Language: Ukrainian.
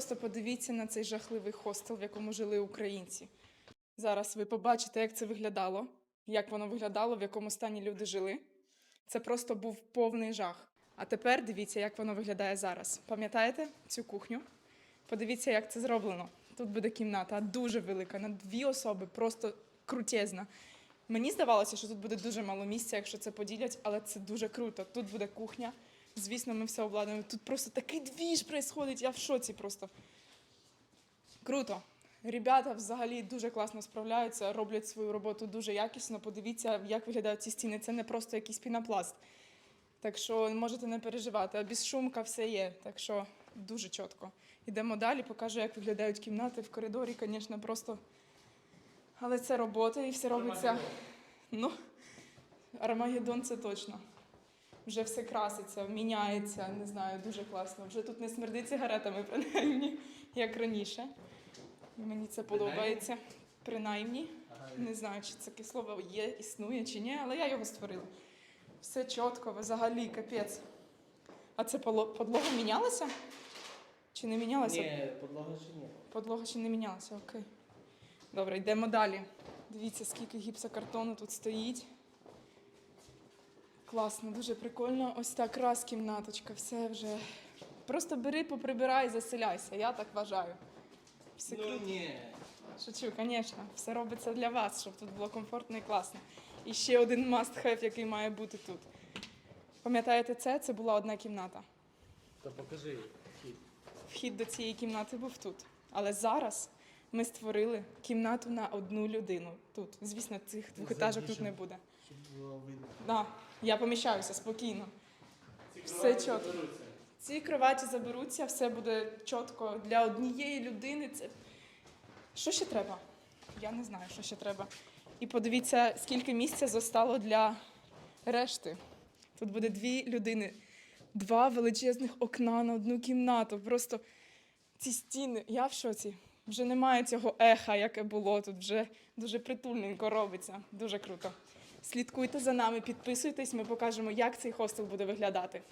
просто подивіться на цей жахливий хостел, в якому жили українці. Зараз ви побачите, як це виглядало, як воно виглядало, в якому стані люди жили. Це просто був повний жах. А тепер дивіться, як воно виглядає зараз. Пам'ятаєте цю кухню? Подивіться, як це зроблено. Тут буде кімната дуже велика, на дві особи, просто крутезна. Мені здавалося, що тут буде дуже мало місця, якщо це поділять, але це дуже круто. Тут буде кухня. Звісно, ми все обладнуємо. Тут просто такий двіж происходить, я в шоці просто. Круто. Ребята взагалі дуже класно справляються, роблять свою роботу дуже якісно. Подивіться, як виглядають ці стіни. Це не просто якийсь пінопласт. Так що можете не переживати. А без шумка все є. Так що дуже чітко. Йдемо далі, покажу, як виглядають кімнати в коридорі, звісно, просто. Але це робота і все робиться. Ну, Армагеддон це точно. Вже все краситься, міняється, не знаю, дуже класно. Вже тут не смердить сигаретами, принаймні, як раніше. Мені це подобається. Принаймні. Не знаю, чи це таке слово є, існує чи ні, але я його створила. Все чітко, взагалі, капець. А це подлога мінялася? Чи не мінялася? Ні, подлога ще ні. Подлога ще не мінялася, окей. Добре, йдемо далі. Дивіться, скільки гіпсокартону тут стоїть. Класно, дуже прикольно. Ось так раз кімнаточка, все вже. Просто бери, поприбирай, заселяйся, я так вважаю. Все Ну круто. ні. Шучу, звісно, все робиться для вас, щоб тут було комфортно і класно. І ще один must have, який має бути тут. Пам'ятаєте це? Це була одна кімната. То покажи хід. Вхід до цієї кімнати був тут. Але зараз ми створили кімнату на одну людину тут. Звісно, цих двохетажок тут не буде. Щоб було видно. Да, я поміщаюся спокійно. Все чітко. Ці кроваті заберуться, все буде чітко для однієї людини. Це що ще треба? Я не знаю, що ще треба. І подивіться, скільки місця зостало для решти. Тут буде дві людини, два величезних окна на одну кімнату. Просто ці стіни. Я в шоці. Вже немає цього еха, яке було тут. Вже дуже притульненько робиться. Дуже круто. Слідкуйте за нами, підписуйтесь, ми покажемо, як цей хостел буде виглядати.